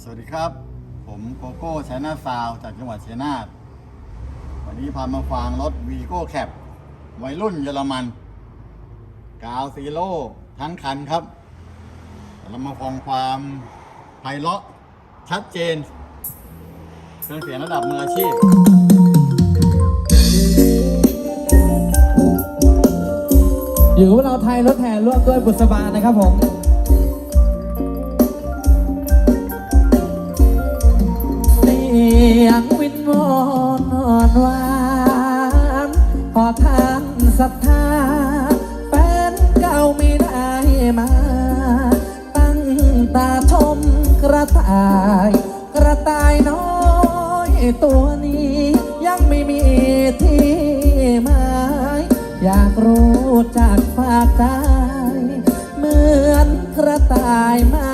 สวัสดีครับ ผมโกโก้ชัยนาซาวจากจังหวัดชัยนาทวันนี้พามาฟังรถวีโก้แคปวัยรุ่นเยอรมัน กาวซีโร่ทั้งคันครับ เรามาฟังความไพเราะชัดเจนเครื่องเสียงระดับมืออาชีพอยู่กับเราไทยรถแห่ร่วมด้วยบุษบานะครับผม ศรัทธาแฟนเก่าไม่ได้มา ตั้งตาชมกระต่าย กระต่ายน้อยตัวนี้ยังไม่มีที่หมายอยากรู้จากฝากใจเหมือนกระต่ายไม้จั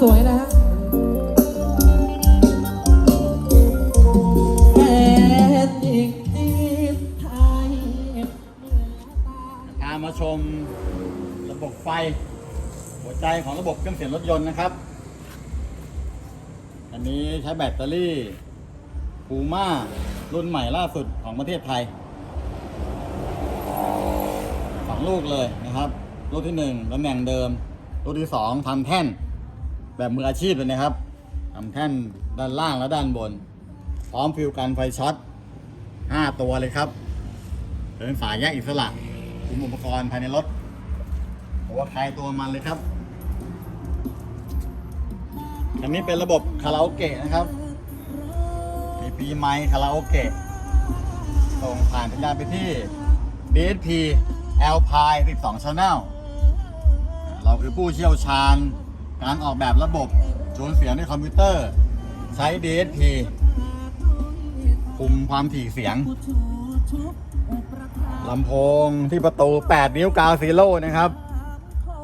สวยๆนะฮะแฟนหญิงจีนไทยพามาชมระบบไฟ หัวใจของระบบเครื่องเสียงรถยนต์นะครับ อันนี้ใช้แบตเตอรี่พูม่ารุ่นใหม่ล่าสุดของประเทศไทยสองลูกเลยนะครับ ลูกที่หนึ่งตำแหน่งเดิม ลูกที่สองทำแท่น แบบมืออาชีพเลยนะครับทำแท่นด้านล่างและด้านบน พร้อมฟิวกันไฟช็อต 5 ตัวเลยครับเป็นฝาแยกอิสระคุมอุปกรณ์ภายในรถหัวใครตัวมันเลยครับอันนี้เป็นระบบคาราโอเกะนะครับมีปีไมค์คาราโอเกะส่งผ่านสัญญาณไปที่ DSP Alpine 12 Channel เราคือผู้เชี่ยวชาญ การออกแบบระบบจูนเสียงในคอมพิวเตอร์ ใช้ DSP คุมความถี่เสียงลำโพงที่ประตู 8 นิ้วกาวซีโร่นะครับ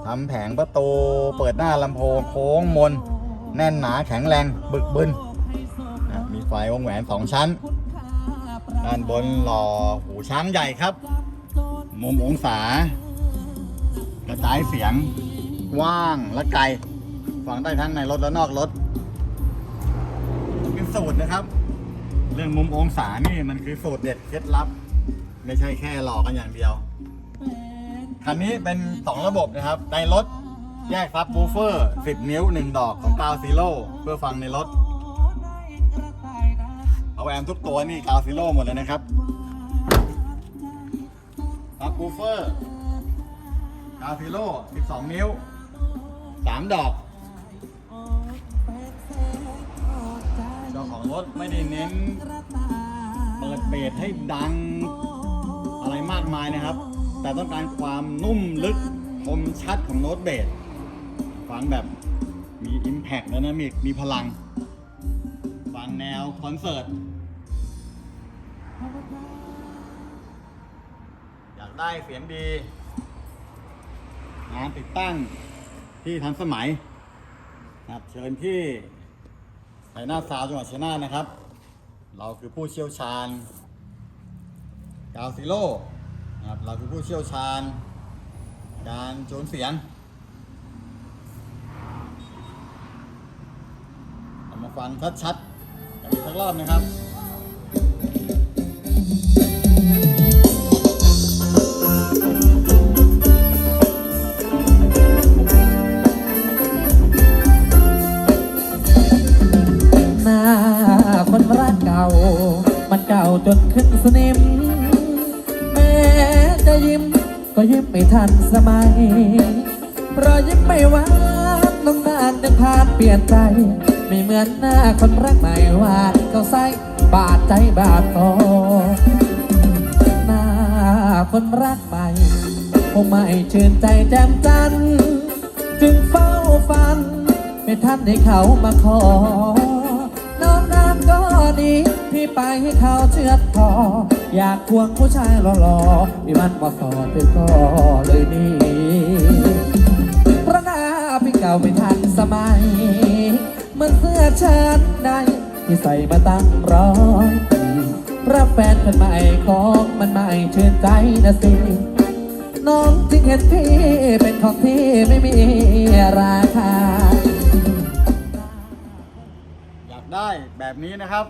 ทำแผงประตูเปิดหน้าลำโพงโค้งมน แน่นหนาแข็งแรงบึกบึนมีไฟวงแหวน 2 ชั้น ด้านบนหล่อหูช้างใหญ่ครับ มุมองศา กระจายเสียงกว้างและไกล ฟังได้ทั้งในรถและนอกรถเป็นสูตรนะครับ เรื่องมุมองศานี่มันคือสูตรเด็ดเคล็ดลับ ไม่ใช่แค่หลอกกันอย่างเดียวคันนี้เป็น2ระบบนะครับในรถแยกซับบูเฟอร์ 10 นิ้ว 1 ดอกของกาวซีโร่เพื่อฟังในรถ เอาแอมทุกตัวนี่กาวซีโร่หมดเลยนะครับซับบูเฟอร์กาวซีโร่ 12 นิ้ว 3 ดอก ของรถไม่ได้เน้น เปิดเบสให้ดัง อะไรมากมายนะครับ แต่ต้องการความนุ่มลึกคมชัดของโน้ตเบสฟังแบบมี Impact และนะมีมีพลัง ฟังแนวคอนเสิร์ตอยากได้เสียงดี งานติดตั้งที่ทันสมัยครับเชิญที่ ไหนาซาวจังหวัดชัยนาธนะครับ เราคือผู้เชี่ยวชาญกาวซิโร่นะครับเราคือผู้เชี่ยวชาญ การโจนเสียงเอามาฟังชัดๆกันอีกสักรอบนะครับ จนขึ้นสนิม แม้จะยิ้ม ก็ยิ้มไม่ทันสมัย เพรอยยิ้มไม่หวานน้องนานยังผ่านเปลี่ยนใจ ไม่เหมือนหน้าคนรักใหม่วานเขาใส่บาดใจบาดคอหน้าคนรักใหม่คงไม่ชื่นใจแจ่มจันทร์จึงเฝ้าฝัน ไม่ทันให้เขามาขอ ไปให้เขาเชือดคออยากควงผู้ชายหล่อๆมีมันบอสอเธอก็เลยนี่พระน้าพี่เก่าไม่ทันสมัยเหมือนเสื้อเชิ้ตในที่ใส่มาตั้งร้อยปีรับแฟนคนใหม่ของมันไม่ชื่นใจนะสิน้องจึงเห็นพี่เป็นของที่ไม่มีราคา อยากได้แบบนี้นะครับ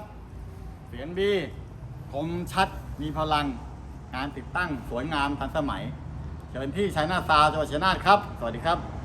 เสียงดี คมชัด มีพลัง งานติดตั้งสวยงามทันสมัย เชิญที่ชัยนาทซาวจังหวัดชัยนาทครับ สวัสดีครับ